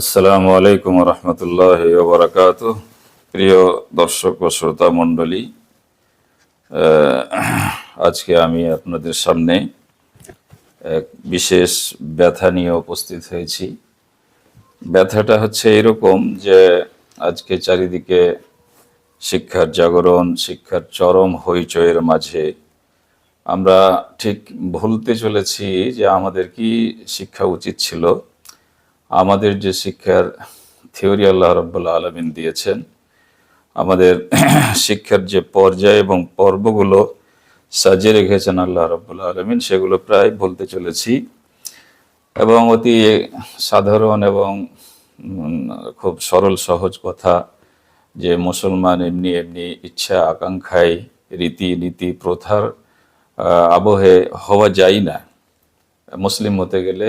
আসসালামু আলাইকুম রহমতুল্লাহ বারাকাত প্রিয় দর্শক ও শ্রোতা মণ্ডলী আজকে আমি আপনাদের সামনে এক বিশেষ ব্যথা নিয়ে উপস্থিত হয়েছি। ব্যথাটা হচ্ছে এরকম যে আজকে চারিদিকে শিক্ষার জাগরণ, শিক্ষার চরম হইচয়ের মাঝে আমরা ঠিক ভুলতে চলেছি যে আমাদের কি শিক্ষা উচিত ছিল। আমাদের যে শিক্ষার থিওরি আল্লাহ রব্বুল্লা আলমিন দিয়েছেন, আমাদের শিক্ষার যে পর্যায় এবং পর্বগুলো সাজিয়ে রেখেছেন আল্লাহ রব্বুল্লা আলমিন, সেগুলো প্রায় বলতে চলেছি। এবং অতি সাধারণ এবং খুব সরল, সহজ কথা যে মুসলমান এমনি এমনি ইচ্ছা, আকাঙ্ক্ষায়, রীতি নীতি, প্রথার আবহে হওয়া যায় না। মুসলিম হতে গেলে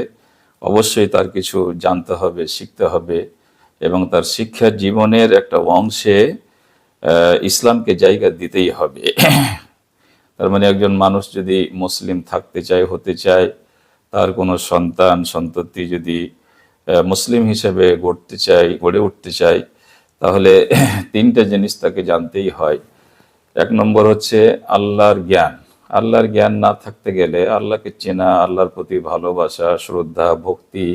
অবশ্যই তার কিছু জানতে হবে, শিখতে হবে এবং তার শিক্ষা জীবনের একটা অংশে ইসলামকে জায়গা দিতেই হবে। তার মানে একজন মানুষ যদি মুসলিম থাকতে চায়, হতে চায়, তার কোনো সন্তান, সন্ততি যদি মুসলিম হিসেবে গড়তে চায়, গড়ে উঠতে চায়, তাহলে তিনটা জিনিস তাকে জানতেই হয়। এক নম্বর হচ্ছে আল্লাহর জ্ঞান। আল্লাহর জ্ঞান না থাকতে গেলে আল্লাহকে চেনা, আল্লাহর প্রতি ভালোবাসা, শ্রদ্ধা, ভক্তি,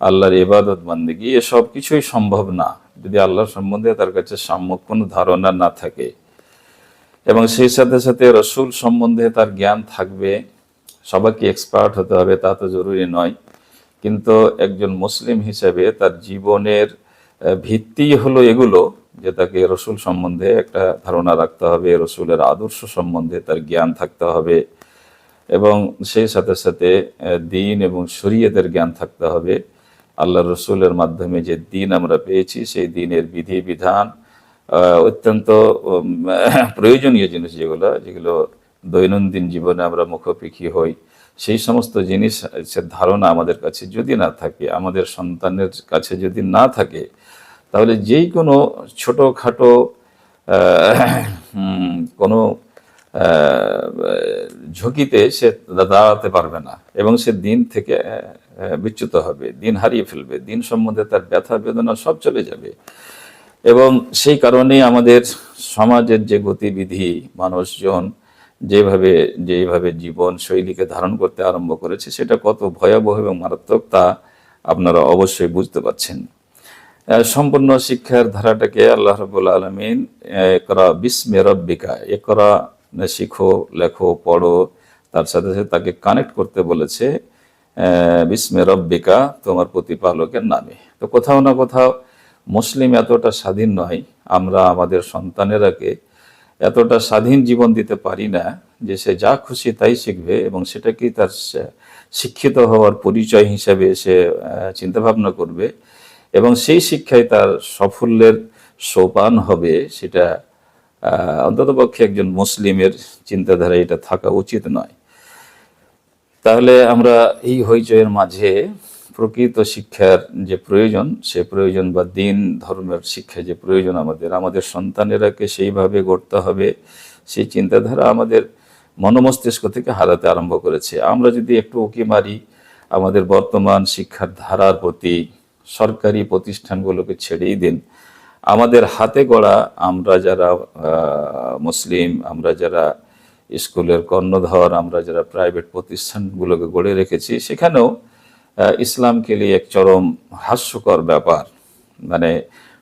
আল্লাহর ইবাদত, বান্দিগি এসব কিছুই সম্ভব না। যদি আল্লাহর সম্বন্ধে তার কাছে সাম্যক কোনো ধারণা না থাকে। এবং সেই সাথে সাথে রসুল সম্বন্ধে তার জ্ঞান থাকবে, সবাইকে এক্সপার্ট হতে হবে, তা তো জরুরি নয়। কিন্তু একজন মুসলিম হিসেবে তার জীবনের ভিত্তি হলো এগুলো। যে তাকে রসুল সম্বন্ধে একটা ধারণা রাখতে হবে, রসুলের আদর্শ সম্বন্ধে তার জ্ঞান থাকতে হবে এবং সেই সাথে সাথে দিন এবং শরীয়তের জ্ঞান থাকতে হবে। আল্লাহ রসুলের মাধ্যমে যে দিন আমরা পেয়েছি, সেই দিনের বিধি বিধান অত্যন্ত প্রয়োজনীয় জিনিস যেগুলো যেগুলো দৈনন্দিন জীবনে আমরা মুখোপেক্ষী হই, সেই সমস্ত জিনিস ধারণা আমাদের কাছে যদি না থাকে, আমাদের সন্তানের কাছে যদি না থাকে তাহলে যেই কোনো ছোটোখাটো কোনো ঝুঁকিতে সে দাঁড়াতে পারবে না এবং সে দিন থেকে বিচ্যুত হবে, দিন হারিয়ে ফেলবে, দিন সম্বন্ধে তার ব্যথা, বেদনা সব চলে যাবে। এবং সেই কারণেই আমাদের সমাজের যে গতিবিধি, মানুষজন যেভাবে যেভাবে জীবন শৈলীকে ধারণ করতে আরম্ভ করেছে, সেটা কত ভয়াবহ এবং মারাত্মক তা আপনারা অবশ্যই বুঝতে পারছেন। সম্পূর্ণ শিক্ষার ধারাটাকে আল্লাহ রবুল্লা আলমিন একরা বিস্মে রব্বিকা একরা শিখো, লেখো, পড়ো, তার সাথে সাথে তাকে কানেক্ট করতে বলেছে বিস্মে রব্বিকা, তোমার প্রতিপালকের নামে। তো কোথাও না কোথাও মুসলিম এতটা স্বাধীন নয়, আমরা আমাদের সন্তানেরাকে এতটা স্বাধীন জীবন দিতে পারি না যে সে যা খুশি তাই শিখবে এবং সেটাকেই তার শিক্ষিত হওয়ার পরিচয় হিসাবে সে চিন্তা ভাবনা করবে। এবং সেই শিক্ষায় তার সাফল্যের সোপান হবে সেটা অন্ততপক্ষে একজন মুসলিমের চিন্তাধারা এটা থাকা উচিত নয়। তাহলে আমরা এই হইচয়ের মাঝে প্রকৃত শিক্ষার যে প্রয়োজন, সে প্রয়োজন বা দিন, ধর্মের শিক্ষা যে প্রয়োজন আমাদের আমাদের সন্তানেরাকে সেইভাবে গড়তে হবে। সেই চিন্তাধারা আমাদের মনোমস্তিষ্ক থেকে হারাতে আরম্ভ করেছে। আমরা যদি একটু উকি মারি, আমাদের বর্তমান শিক্ষার ধারার প্রতি সরকারি প্রতিষ্ঠানগুলোকে ছেড়েই দিন। আমাদের হাতে গড়া আমরা যারা মুসলিম, আমরা যারা স্কুলের কর্ণধর, আমরা যারা প্রাইভেট প্রতিষ্ঠানগুলোকে গড়ে রেখেছি, সেখানেও ইসলামকে নিয়ে এক চরম হাস্যকর ব্যাপার। মানে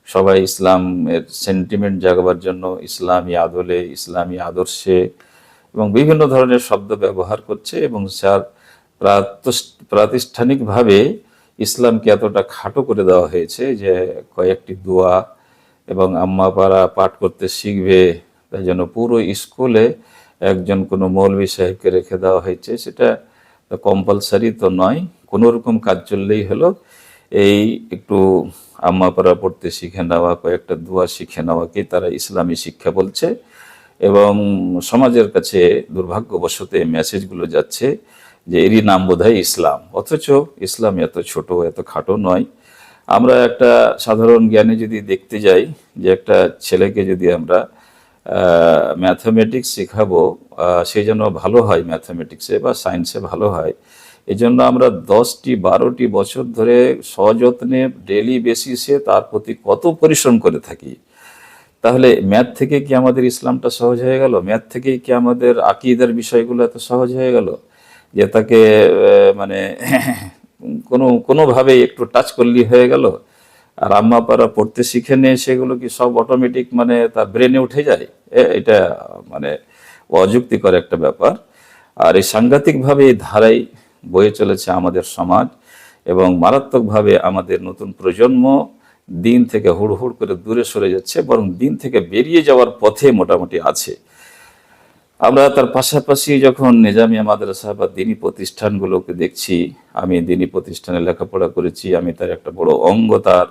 সবাই ইসলামের সেন্টিমেন্ট জাগাবার জন্য ইসলামী আদলে, ইসলামী আদর্শে এবং বিভিন্ন ধরনের শব্দ ব্যবহার করছে এবং যার প্রাতিষ্ঠানিকভাবে ইসলামকে এতটা খাটো করে দেওয়া হয়েছে যে কয়েকটি দোয়া এবং আম্মা পাড়া পাঠ করতে শিখবে, তাই জন্য পুরো স্কুলে একজন কোনো মৌলবী সাহেবকে রেখে দেওয়া হয়েছে। সেটা কম্পালসারি তো নয়, কোনো রকম কাজ চললেই হলো। এই একটু আম্মা পাড়া পড়তে শিখে নেওয়া, কয়েকটা দোয়া শিখে নেওয়াকে তারা ইসলামী শিক্ষা বলছে এবং সমাজের কাছে দুর্ভাগ্যবশত এই মেসেজগুলো যাচ্ছে। যে এরই নাম বোধহয় ইসলাম। অথচ ইসলাম এত ছোট এত খাটো নয়। আমরা একটা সাধারণ জ্ঞানে যদি দেখতে যাই যে একটা ছেলেকে যদি আমরা ম্যাথামেটিক্স শেখাবো আহ, সে যেন ভালো হয় ম্যাথামেটিক্সে বা সায়েন্সে ভালো হয় এজন্য আমরা দশটি বারোটি বছর ধরে সযত্নে ডেলি বেসিসে তার প্রতি কত পরিশ্রম করে থাকি। তাহলে ম্যাথ থেকে কি আমাদের ইসলামটা সহজ হয়ে গেল? ম্যাথ থেকে কি আমাদের আকিদার বিষয়গুলো এত সহজ হয়ে গেল? যে তাকে মানে কোনো কোনোভাবে একটু টাচ করলেই হয়ে গেল? আর আম্মা পারা পড়তে শিখে নিয়ে সেগুলো কি সব অটোমেটিক মানে তার ব্রেনে উঠে যায়? এটা মানে অযুক্তিকর একটা ব্যাপার। আর এই সাংঘাতিকভাবে এই ধারাই বয়ে চলেছে আমাদের সমাজ এবং মারাত্মকভাবে আমাদের নতুন প্রজন্ম দিন থেকে হুড় হুড় করে দূরে সরে যাচ্ছে, বরং দিন থেকে বেরিয়ে যাওয়ার পথে মোটামুটি আছে। আমরা তার পাশাপাশি যখন নিজামিয়া মাদ্রাসা বা দিনী প্রতিষ্ঠানগুলোকে দেখছি, আমি দিনী প্রতিষ্ঠানে লেখাপড়া করেছি, আমি তার একটা বড় অঙ্গ তার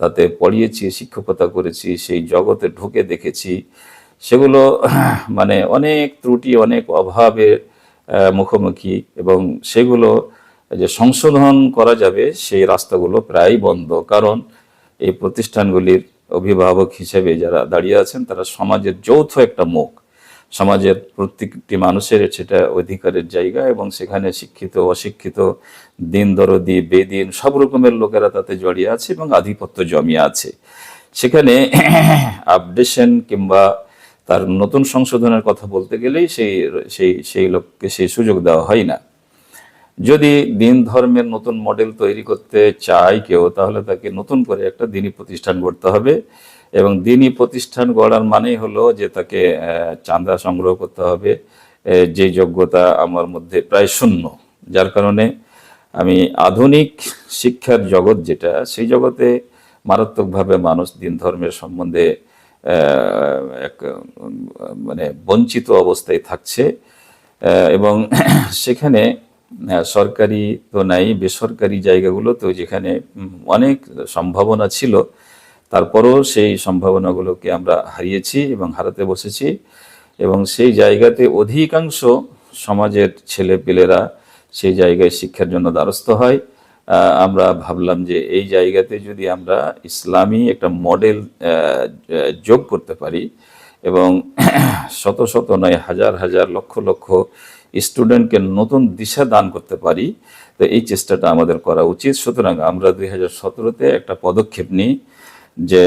তাতে পড়িয়েছি, শিক্ষকতা করেছি, সেই জগতে ঢুকে দেখেছি। সেগুলো মানে অনেক ত্রুটি, অনেক অভাবের মুখোমুখি এবং সেগুলো যে সংশোধন করা যাবে, সেই রাস্তাগুলো প্রায় বন্ধ। কারণ এই প্রতিষ্ঠানগুলির অভিভাবক হিসেবে যারা দাঁড়িয়ে আছেন, তারা সমাজের যৌথ একটা মুখ। সমাজের প্রত্যেকটি মানুষের সেটা অধিকারের জায়গা এবং সেখানে শিক্ষিত, অশিক্ষিত, দিন দরদি, বেদিন, সব রকমের লোকেরা তাতে জড়িয়ে আছে এবং আধিপত্য জমিয়ে আছে। সেখানে আপডেশন কিংবা তার নতুন সংশোধনের কথা বলতে গেলেই সেই সেই সেই লোককে সেই সুযোগ দেওয়া হয় না। যদি দিন ধর্মের নতুন মডেল তৈরি করতে চায় কেউ, তাহলে তাকে নতুন করে একটা দিনী প্রতিষ্ঠান করতে হবে। এবং দিনই প্রতিষ্ঠান গড়ার মানেই হলো যে তাকে চাঁদা সংগ্রহ করতে হবে। যে যোগ্যতা আমার মধ্যে প্রায় শূন্য। যার কারণে আমি আধুনিক শিক্ষার জগৎ যেটা, সেই জগতে মারাত্মকভাবে মানুষ দিন ধর্মের সম্বন্ধে এক মানে বঞ্চিত অবস্থায় থাকছে। এবং সেখানে সরকারি তো নাই, বেসরকারি জায়গাগুলোতেও যেখানে অনেক সম্ভাবনা ছিল তারপরেও সেই সম্ভাবনাগুলোকে আমরা হারিয়েছি এবং হারাতে বসেছি। এবং সেই জায়গাতে অধিকাংশ সমাজের ছেলেপেলেরা সেই জায়গায় শিক্ষার জন্য দ্বারস্থ হয়। আমরা ভাবলাম যে এই জায়গাতে যদি আমরা ইসলামী একটা মডেল যোগ করতে পারি এবং শত শত নয়, হাজার হাজার লক্ষ লক্ষ স্টুডেন্টকে নতুন দিশা দান করতে পারি, তো এই চেষ্টাটা আমাদের করা উচিত। সুতরাং আমরা দুই হাজার সতেরোতে একটা পদক্ষেপ নিই। যে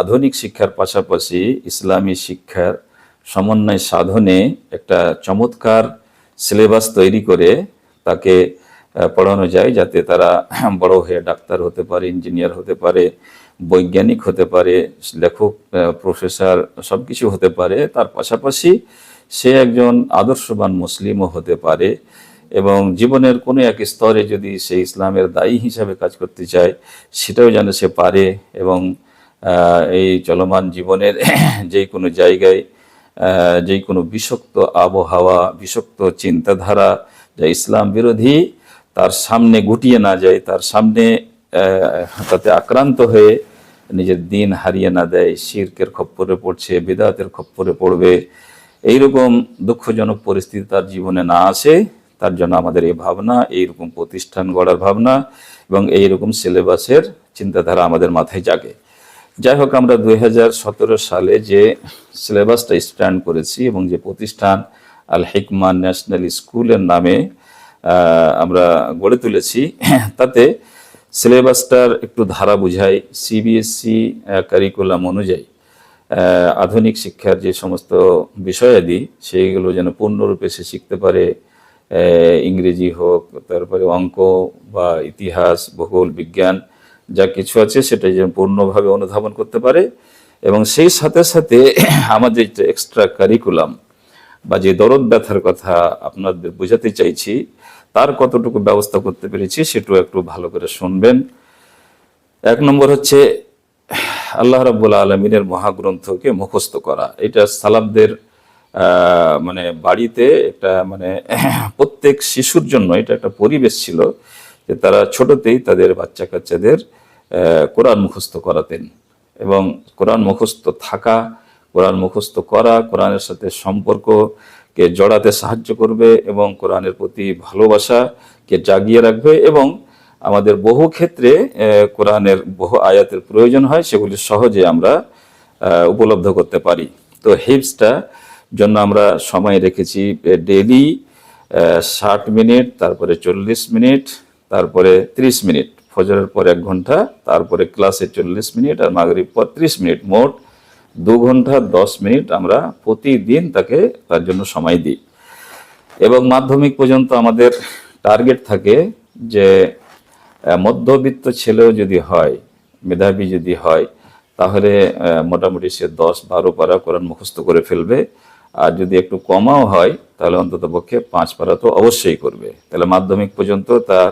আধুনিক শিক্ষার পাশাপাশি ইসলামী শিক্ষার সমন্বয় সাধনে একটা চমৎকার সিলেবাস তৈরি করে তাকে পড়ানো যায় যাতে তারা বড় হয়ে ডাক্তার হতে পারে, ইঞ্জিনিয়ার হতে পারে, বৈজ্ঞানিক হতে পারে, লেখক প্রফেসর সব কিছু হতে পারে। তার পাশাপাশি সে একজন আদর্শবান মুসলিমও হতে পারে। এবং জীবনের কোনো এক স্তরে যদি সে ইসলামের দায়ী হিসাবে কাজ করতে চায়, সেটাও যেন সে পারে এবং এই চলমান জীবনের যে কোনো জায়গায় যে কোনো বিষাক্ত আবহাওয়া, বিষাক্ত চিন্তাধারা, যা ইসলাম বিরোধী, তার সামনে গুটিয়ে না যায়, তার সামনে তাতে আক্রান্ত হয়ে নিজের দিন হারিয়ে না দেয়, শিরকের খপ্পরে পড়ছে, বেদাতের খপ্পরে পড়বে, এইরকম দুঃখজনক পরিস্থিতি তার জীবনে না আসে। তার জন্য আমাদের এই ভাবনা, এইরকম প্রতিষ্ঠান গড়ার ভাবনা এবং এইরকম সিলেবাসের চিন্তাধারা আমাদের মাথায় জাগে। যাই হোক, আমরা দু হাজার সতেরো সালে যে সিলেবাসটা স্ট্যান্ড করেছি এবং যে প্রতিষ্ঠান আল হিকমান ন্যাশনাল স্কুলের নামে আমরা গড়ে তুলেছি, তাতে সিলেবাসটার একটু ধারা বুঝাই সিবিএসসি কারিকুলাম অনুযায়ী। আধুনিক শিক্ষার যে সমস্ত বিষয়াদি, সেইগুলো যেন পূর্ণরূপে সে শিখতে পারে ইংরেজি হোক, তারপরে অঙ্ক বা ইতিহাস, ভূগোল, বিজ্ঞান, যা কিছু আছে সেটা যেন পূর্ণভাবে অনুধাবন করতে পারে। এবং সেই সাথে সাথে আমাদের যে এক্সট্রা কারিকুলাম বা যে দরদ ব্যথার কথা আপনাদের বোঝাতে চাইছি, তার কতটুকু ব্যবস্থা করতে পেরেছি সেটাও একটু ভালো করে শুনবেন। এক নম্বর হচ্ছে, আল্লাহ রাব্বুল আলমিনের মহাগ্রন্থকে মুখস্থ করা। এটা সালাবদের মানে বাড়িতে একটা মানে প্রত্যেক শিশুর জন্য এটা একটা পরিবেশ ছিল যে তারা ছোটতেই তাদের বাচ্চা কাচ্চাদের কোরআন মুখস্থ করাতেন। এবং কোরআন মুখস্থ থাকা, কোরআন মুখস্থ করা, কোরআনের সাথে সম্পর্ককে জড়াতে সাহায্য করবে এবং কোরআনের প্রতি ভালোবাসাকে জাগিয়ে রাখবে এবং আমাদের বহু ক্ষেত্রে কোরআনের বহু আয়াতের প্রয়োজন হয়, সেগুলি সহজে আমরা উপলব্ধ করতে পারি। তো হিপসটা জন্য আমরা সময় রেখেছি ডেলি ষাট মিনিট, তারপরে চল্লিশ মিনিট, তারপরে ত্রিশ মিনিট। ফজরের পর এক ঘণ্টা, তারপরে ক্লাসে চল্লিশ মিনিট আর মাগরিব পর ত্রিশ মিনিট। মোট দু ঘণ্টা দশ মিনিট আমরা প্রতিদিন তাকে তার জন্য সময় দিই। এবং মাধ্যমিক পর্যন্ত আমাদের টার্গেট থাকে যে মধ্যবিত্ত ছেলেও যদি হয়, মেধাবী যদি হয়, তাহলে মোটামুটি সে দশ বারো পারা কোরআন মুখস্থ করে ফেলবে। আর যদি একটু কমাও হয়, তাহলে অন্তত পক্ষে পাঁচ পারা তো অবশ্যই করবে। তাহলে মাধ্যমিক পর্যন্ত তার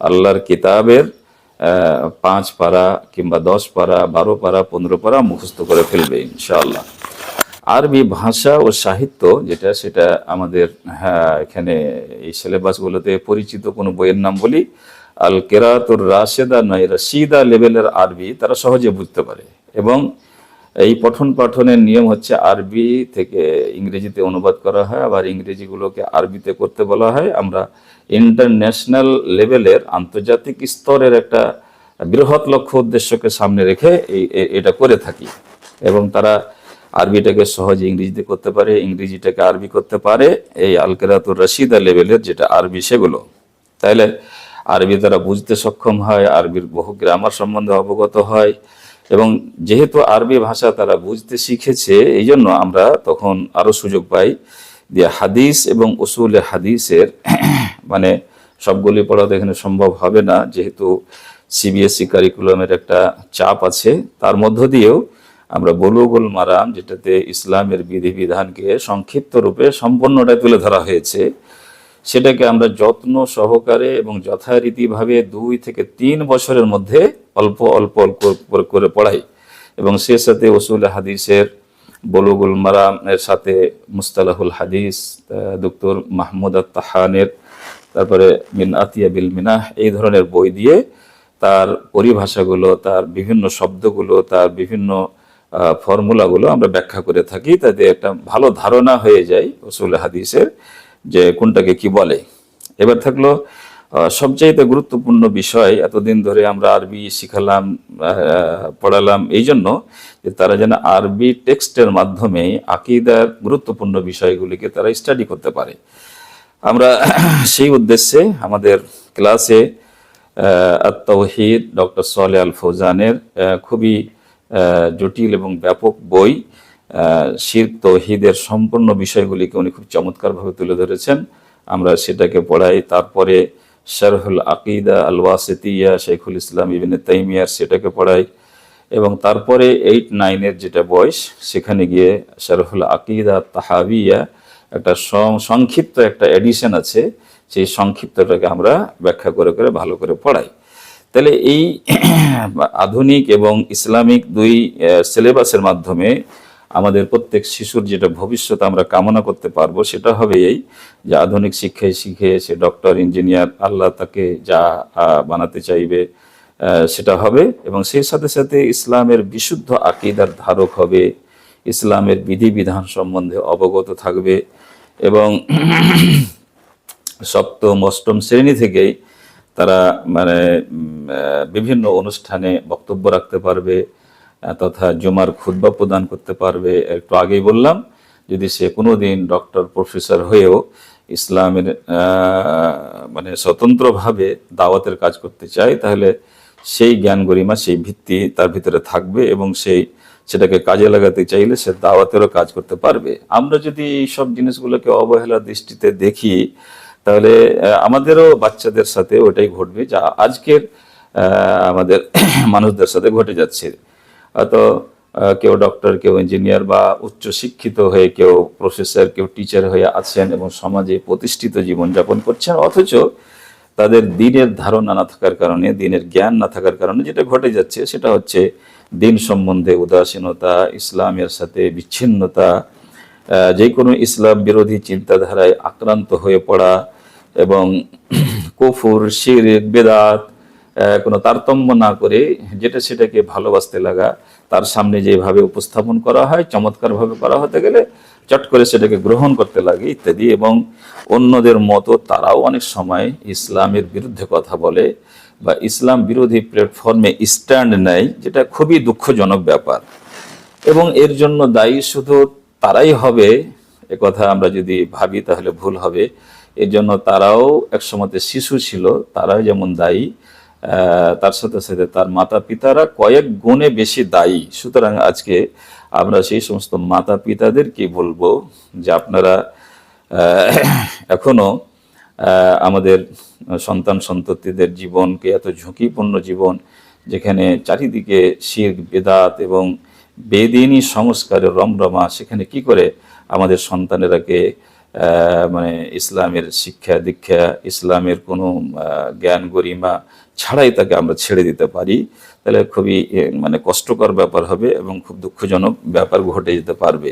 আল্লাহর কিতাবের পাঁচ পারা কিংবা দশ পারা, বারো পারা, পনেরো পারা মুখস্থ করে ফেলবে ইনশাআল্লাহ। আরবি ভাষা ও সাহিত্য যেটা, সেটা আমাদের হ্যাঁ এখানে এই সিলেবাসগুলোতে পরিচিত কোনো বইয়ের নাম বলি আল কেরাতুর রাশেদা নয়, রাশিদা লেভেলের আরবি, তারা সহজে বুঝতে পারে। এবং এই পঠন পাঠনের নিয়ম হচ্ছে আরবি থেকে ইংরেজিতে অনুবাদ করা হয়, আবার ইংরেজিগুলোকে আরবিতে করতে বলা হয়। আমরা ইন্টারন্যাশনাল লেভেলের আন্তর্জাতিক স্তরের একটা বৃহৎ লক্ষ্য উদ্দেশ্যকে সামনে রেখে এটা করে থাকি। এবং তারা আরবিটাকে সহজে ইংরেজিতে করতে পারে, ইংরেজিটাকে আরবি করতে পারে। এই আলকেরাতুর রশিদা লেভেলের যেটা আরবি সেগুলো। তাইলে আরবি তারা বুঝতে সক্ষম হয়, আরবির বহু গ্রামার সম্বন্ধে অবগত হয়। এবং যেহেতু আরবি ভাষা তারা বুঝতে শিখেছে, এই জন্য আমরা তখন আরও সুযোগ পাই যে হাদিস এবং উসুল হাদিসের মানে সবগুলি পড়া তো এখানে সম্ভব হবে না, যেহেতু সিবিএসই কারিকুলামের একটা চাপ আছে। তার মধ্য দিয়েও আমরা বলুগুল মারাম, যেটাতে ইসলামের বিধিবিধানকে সংক্ষিপ্ত রূপে সম্পূর্ণটাই তুলে ধরা হয়েছে সেটাকে আমরা যত্ন সহকারে এবং যথারীতিভাবে দুই থেকে তিন বছরের মধ্যে অল্প অল্প অল্প করে- পড়াই। এবং সে সাথে ওসুল হাদিসের বলুগুল মারামের সাথে মুস্তালাহুল হাদিস ডক্টর মাহমুদ তাহানের তারপরে মিন আতিয়া বিল মিনাহ, এই ধরনের বই দিয়ে তার পরিভাষাগুলো, তার বিভিন্ন শব্দগুলো, তার বিভিন্ন ফর্মুলাগুলো আমরা ব্যাখ্যা করে থাকি। তাতে একটা ভালো ধারণা হয়ে যায় ওসুল হাদিসের। যে কোনটাকে কি বলে। এবার থাকল সবচাইতে গুরুত্বপূর্ণ বিষয় এতদিন ধরে আমরা আরবি শিখালাম পড়ালাম, এই জন্য যে তারা যেন আরবি টেক্সটের মাধ্যমে আকিদার গুরুত্বপূর্ণ বিষয়গুলিকে তারা স্টাডি করতে পারে। আমরা সেই উদ্দেশ্যে আমাদের ক্লাসে আত্মহিদ ডক্টর সোয়ালে আল ফৌজানের খুবই জটিল এবং ব্যাপক বই শির তৌহিদের সম্পূর্ণ বিষয়গুলিকে উনি খুব চমৎকারভাবে তুলে ধরেছেন। আমরা সেটাকে পড়াই। তারপরে শারহুল আকিদা আল ওয়াসিতিয়া শেখুল ইসলাম ইবিন তাইমিয়ার সেটাকে পড়াই। এবং তারপরে এইট নাইনের যেটা বয়স, সেখানে গিয়ে শারহুল আকিদা তাহাবিয়া একটা সংক্ষিপ্ত একটা এডিশন আছে। সেই সংক্ষিপ্তটাকে আমরা ব্যাখ্যা করে করে ভালো করে পড়াই। তাহলে এই আধুনিক এবং ইসলামিক দুই সিলেবাসের মাধ্যমে আমাদের প্রত্যেক শিশুর যেটা ভবিষ্যৎ আমরা কামনা করতে পারব, সেটা হবে এই যে আধুনিক শিক্ষায় শিখে সে ডক্টর, ইঞ্জিনিয়ার আল্লাহ তাকে যা বানাতে চাইবে সেটা হবে এবং সেই সাথে সাথে ইসলামের বিশুদ্ধ আকিদার ধারক হবে, ইসলামের বিধিবিধান সম্বন্ধে অবগত থাকবে এবং সপ্তম, অষ্টম শ্রেণি থেকেই তারা মানে বিভিন্ন অনুষ্ঠানে বক্তব্য রাখতে পারবে। তথা জুমার খুদ্া প্রদান করতে পারবে, একটু আগেই বললাম। যদি সে কোনো দিন ডক্টর, প্রফেসর হয়েও ইসলামের মানে স্বতন্ত্রভাবে দাওয়াতের কাজ করতে চায়, তাহলে সেই জ্ঞান গরিমা, সেই ভিত্তি তার ভিতরে থাকবে এবং সেই সেটাকে কাজে লাগাতে চাইলে সে দাওয়াতেরও কাজ করতে পারবে। আমরা যদি এই সব জিনিসগুলোকে অবহেলার দৃষ্টিতে দেখি, তাহলে আমাদেরও বাচ্চাদের সাথে ওটাই ঘটবে যা আজকের আমাদের মানুষদের সাথে ঘটে যাচ্ছে। হয়তো কেউ ডক্টর কেউ ইঞ্জিনিয়ার বা উচ্চ শিক্ষিত হয়ে কেউ প্রফেসর কেউ টিচার হয়ে আছেন এবং সমাজে প্রতিষ্ঠিত জীবনযাপন করছেন, অথচ তাদের দিনের ধারণা না থাকার কারণে, দিনের জ্ঞান না থাকার কারণে যেটা ঘটে যাচ্ছে সেটা হচ্ছে দিন সম্বন্ধে উদাসীনতা, ইসলামের সাথে বিচ্ছিন্নতা যে কোনো ইসলাম বিরোধী চিন্তাধারায় আক্রান্ত হয়ে পড়া এবং কুফুর শির বেদাত কোনো তারতম্য না করে যেটা সেটাকে ভালোবাসতে লাগা, তার সামনে যেভাবে উপস্থাপন করা হয়, চমৎকারভাবে করা হতে গেলে চট করে সেটাকে গ্রহণ করতে লাগে ইত্যাদি। এবং অন্যদের মতো তারাও অনেক সময় ইসলামের বিরুদ্ধে কথা বলে বা ইসলাম বিরোধী প্ল্যাটফর্মে স্ট্যান্ড নেয়, যেটা খুবই দুঃখজনক ব্যাপার। এবং এর জন্য দায়ী শুধু তারাই হবে, এ কথা আমরা যদি ভাবি তাহলে ভুল হবে। এর জন্য তারাও একসময় শিশু ছিল, তারাও যেমন দায়ী তার সাথে সাথে তার মাতা পিতারা কয়েক গুণে বেশি দায়ী। সুতরাং আজকে আমরা সেই সমস্ত মাতা পিতাদেরকে বলব যে আপনারা আহ, এখনও আমাদের সন্তান সন্ততিদের জীবনকে এত ঝুঁকিপূর্ণ জীবন যেখানে চারিদিকে শির বেদাত এবং বেদিনী সংস্কারের রমরমা সেখানে কি করে আমাদের সন্তানেরাকে মানে ইসলামের শিক্ষা দীক্ষা, ইসলামের কোনো জ্ঞান গরিমা ছাড়াই তাকে আমরা ছেড়ে দিতে পারি, তাহলে খুবই মানে কষ্টকর ব্যাপার হবে এবং খুব দুঃখজনক ব্যাপার ঘটে যেতে পারবে।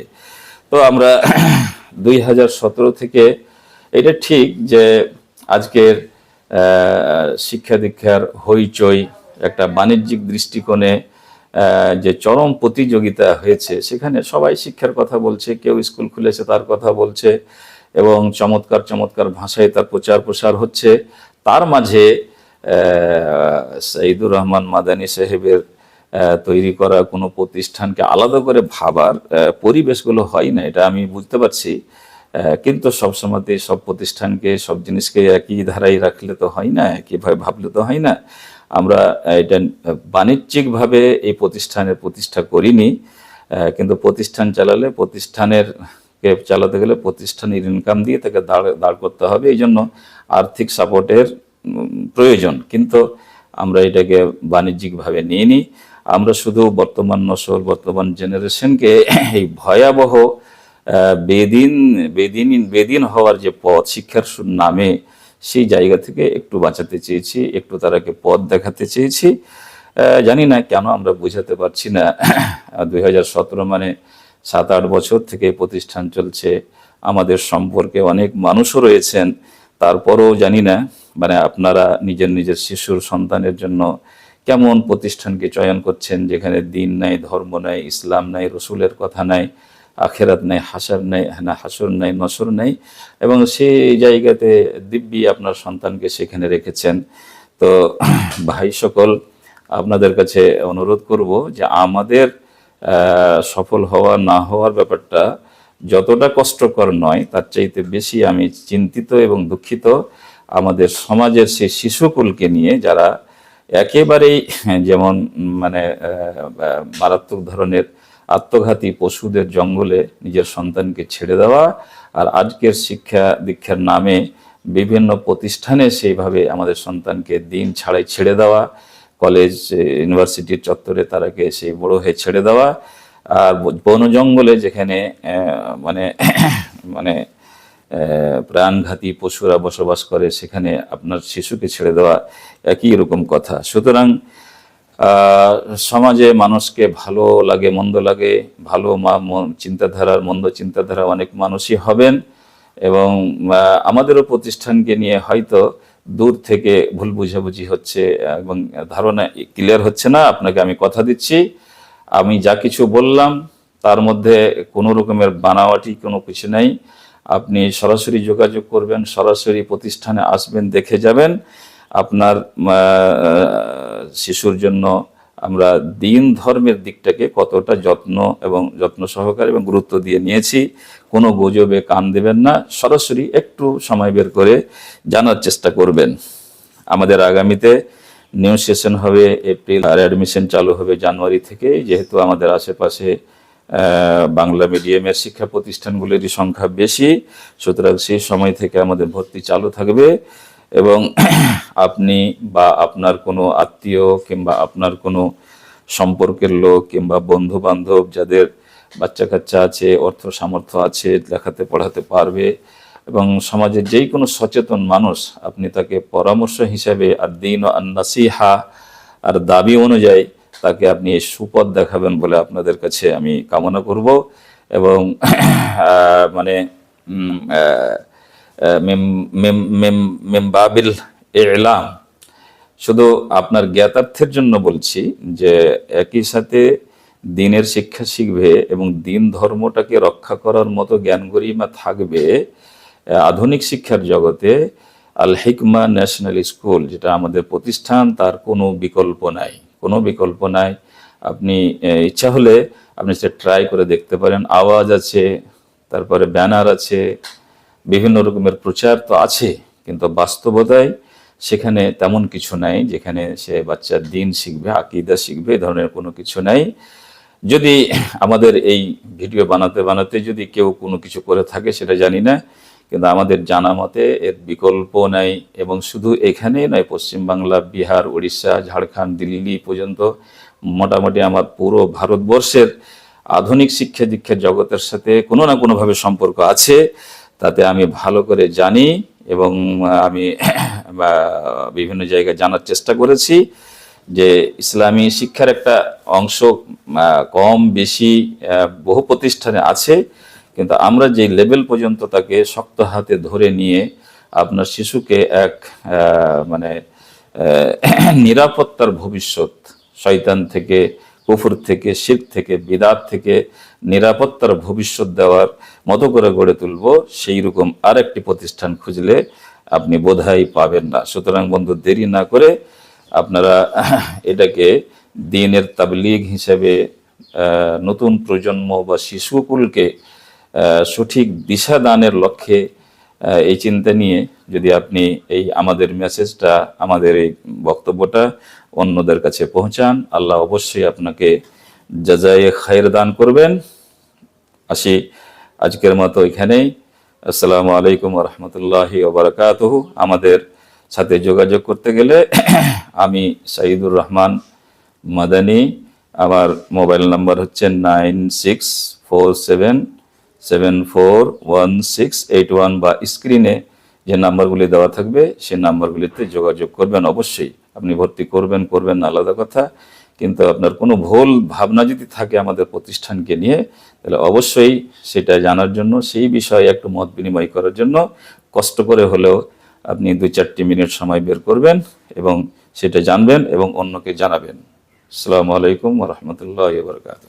তো আমরা দুই হাজার সতেরো থেকে এটা ঠিক যে আজকের শিক্ষা দীক্ষার হইচই একটা বাণিজ্যিক দৃষ্টিকোণে যে চরম প্রতিযোগিতা হয়েছে, সেখানে সবাই শিক্ষার কথা বলছে, কেউ স্কুল খুলেছে তার কথা বলছে, এবং চমৎকার চমৎকার ভাষায় তার প্রচার প্রসার হচ্ছে। তার মাঝে সাইদুর রহমান মাদানী সাহেবের তৈরি করা কোনো প্রতিষ্ঠানকে আলাদা করে ভাবার পরিবেশগুলো হয় না, এটা আমি বুঝতে পারছি। কিন্তু সব সময়তে সব প্রতিষ্ঠানকে সব জিনিসকে একই ধারায় রাখলে তো হয় না, একইভাবে ভাবলে তো হয় না। আমরা এটা বাণিজ্যিকভাবে এই প্রতিষ্ঠানের প্রতিষ্ঠা করিনি কিন্তু প্রতিষ্ঠান চালালে প্রতিষ্ঠানের, কে চালাতে গেলে প্রতিষ্ঠানের ইনকাম দিয়ে তাকে দাঁড় দাঁড় করতে হবে, এই জন্য আর্থিক সাপোর্টের প্রয়োজন। কিন্তু আমরা এটাকে বাণিজ্যিকভাবে নিয়ে নিই আমরা শুধু বর্তমান নসল বর্তমান জেনারেশনকে এই ভয়াবহ বেদিন বেদিন বেদিন হওয়ার যে পথ, শিক্ষার নামে সেই জায়গা থেকে একটু বাঁচাতে চেয়েছি, একটু তারাকে পথ দেখাতে চেয়েছি। জানি না কেন আমরা বুঝাতে পারছি না। দুই হাজার সতেরো মানে সাত আট বছর থেকে প্রতিষ্ঠান চলছে। আমাদের সম্পর্কে অনেক মানুষও রয়েছেন। তারপরেও জানি না মানে আপনারা নিজের নিজের শিশুর সন্তানের জন্য কেমন প্রতিষ্ঠানকে চয়ন করছেন, যেখানে দিন নাই, ধর্ম নাই, ইসলাম নাই, রসুলের কথা নাই। আখেরাত নাই, হাসার নাই, না, হাসর নাই, নসর নাই। এবং সেই জায়গাতে দিব্যি আপনার সন্তানকে সেখানে রেখেছেন। তো ভাই সকল, আপনাদের কাছে অনুরোধ করব যে আমাদের সফল হওয়া, না হওয়ার ব্যাপারটা যতটা কষ্টকর নয়, তার চাইতে বেশি আমি চিন্তিত এবং দুঃখিত আমাদের সমাজের সেই শিশুকুলকে নিয়ে যারা একেবারেই, যেমন মানে মারাত্মক ধরনের আত্মঘাতী পশুদের জঙ্গলে নিজের সন্তানকে ছেড়ে দেওয়া আর আজকের শিক্ষা দীক্ষার নামে বিভিন্ন প্রতিষ্ঠানে সেইভাবে আমাদের সন্তানকে দিন ছাড়াই ছেড়ে দেওয়া, কলেজ ইউনিভার্সিটির চত্বরে তারাকে সেই বড় হয়ে ছেড়ে দেওয়া আর বন জঙ্গলে যেখানে মানে মানে প্রাণঘাতী পশুরা বসবাস করে সেখানে আপনার শিশুকে ছেড়ে দেওয়া একই রকম কথা। সুতরাং সমাজে মানুষকে ভালো লাগে, মন্দ লাগে, ভালো চিন্তাধারার মন্দ চিন্তাধারা অনেক মানুষই হবেন এবং আমাদেরও প্রতিষ্ঠানকে নিয়ে হয়তো দূর থেকে ভুল বুঝাবুঝি হচ্ছে এবং ধারণা ক্লিয়ার হচ্ছে না। আপনাকে আমি কথা দিচ্ছি। আমি যা কিছু বললাম, তার মধ্যে কোনো রকমের বানাওয়াটি কোনো কিছু নেই। আপনি সরাসরি যোগাযোগ করবেন, সরাসরি প্রতিষ্ঠানে আসবেন, দেখে যাবেন। আপনার শিশুর জন্য আমরা দিন ধর্মের দিকটাকে কতটা যত্ন এবং যত্ন সহকারে এবং গুরুত্ব দিয়ে নিয়েছি। কোনো গুজবে কান দেবেন না, সরাসরি একটু সময় বের করে জানার চেষ্টা করবেন। আমাদের আগামীতে নিউ সেশন হবে, এপ্রিল আর অ্যাডমিশন চালু হবে জানুয়ারি থেকে। যেহেতু আমাদের আশেপাশে বাংলা মিডিয়ামের শিক্ষা প্রতিষ্ঠানগুলিরই সংখ্যা বেশি, সুতরাং সেই সময় থেকে আমাদের ভর্তি চালু থাকবে। এবং আপনি বা আপনার কোনো আত্মীয় কিংবা আপনার কোনো সম্পর্কের লোক কিংবা বন্ধু বান্ধব যাদের বাচ্চা কাচ্চা আছে অর্থ সামর্থ্য আছে, লেখাতে পড়াতে পারবে এবং সমাজের যেই কোনো সচেতন মানুষ, আপনি তাকে পরামর্শ হিসাবে আর দিন আর নাসিহা আর দাবি অনুযায়ী তাকে আপনি এই সুপথ দেখাবেন বলে আপনাদের কাছে আমি কামনা করব এবং মানে মেমবাবিল এলাম শুধু আপনার জ্ঞাতার্থের জন্য বলছি যে একই সাথে দিনের শিক্ষা শিখবে এবং দিন ধর্মটাকে রক্ষা করার মতো জ্ঞান গরিমা থাকবে আধুনিক শিক্ষার জগতে আল হিকমা ন্যাশনাল স্কুল, যেটা আমাদের প্রতিষ্ঠান, তার কোনো বিকল্প নাই। কোনো বিকল্প নাই। আপনি ইচ্ছা হলে আপনি সেটা ট্রাই করে দেখতে পারেন। আওয়াজ আছে, তারপরে ব্যানার আছে বিভিন্ন রকমের প্রচার তো আছে, কিন্তু বাস্তবতায় সেখানে তেমন কিছু নাই, যেখানে সে বাচ্চার দিন শিখবে, আকিদা শিখবে ধরনের কোনো কিছু নাই। যদি আমাদের এই ভিডিও বানাতে বানাতে যদি কেউ কোনো কিছু করে থাকে, সেটা জানি না, কিন্তু আমাদের জানা মতে এর বিকল্প নাই, এবং শুধু এখানেই নয় পশ্চিমবাংলা বিহার উড়িষ্যা ঝাড়খণ্ড, দিল্লি পর্যন্ত মোটামুটি আমার পুরো ভারতবর্ষের আধুনিক শিক্ষা দীক্ষার জগতের সাথে কোনো না কোনোভাবে সম্পর্ক আছে। তাতে আমি ভালো করে জানি এবং আমি বিভিন্ন জায়গায় জানার চেষ্টা করেছি যে ইসলামী শিক্ষার একটা অংশ কম, বেশি বহু প্রতিষ্ঠানে আছে। কিন্তু আমরা যে লেভেল পর্যন্ত তাকে শক্ত হাতে ধরে নিয়ে আপনার শিশুকে এক মানে নিরাপত্তার ভবিষ্যৎ, শয়তান থেকে কুফুর থেকে শির থেকে, বিদাত থেকে, নিরাপত্তার ভবিষ্যৎ দেওয়ার মতো করে গড়ে তুলব সেই রকম আর একটি প্রতিষ্ঠান খুঁজলে আপনি বোধহয় পাবেন না। সুতরাং বন্ধু, দেরি না করে আপনারা এটাকে দিনের তাবলিগ হিসেবে নতুন প্রজন্ম বা শিশুকুলকে সঠিক দিশা দানের লক্ষ্যে এই চিন্তা নিয়ে যদি আপনি এই আমাদের মেসেজটা আমাদের এই বক্তব্যটা অন্যদের কাছে পৌঁছান। আল্লাহ অবশ্যই আপনাকে জাজায়ে খায়ের দান করবেন। আসি আজকের মতো এখানেই। আসসালামু আলাইকুম রহমতুল্লাহি ওবরাকাতহু। আমাদের সাথে যোগাযোগ করতে গেলে আমি সাইদুর রহমান মাদানী। আমার মোবাইল নাম্বার হচ্ছে nine six four seven seven four one six eight one বা স্ক্রিনে যে নাম্বারগুলি দেওয়া থাকবে, সেই নাম্বারগুলিতে যোগাযোগ করবেন। অবশ্যই আপনি ভর্তি করবেন করবেন না, আলাদা কথা। কিন্তু আপনার কোনো ভুল ভাবনা যদি থাকে আমাদের প্রতিষ্ঠানকে নিয়ে, তাহলে অবশ্যই সেটা জানার জন্য, সেই বিষয়ে একটু মত বিনিময় করার জন্য কষ্ট করে হলেও আপনি দুই চারটি মিনিট সময় বের করবেন এবং সেটা জানবেন এবং অন্যকে জানাবেন। আসসালামু আলাইকুম রহমতুল্লাহ বরকাত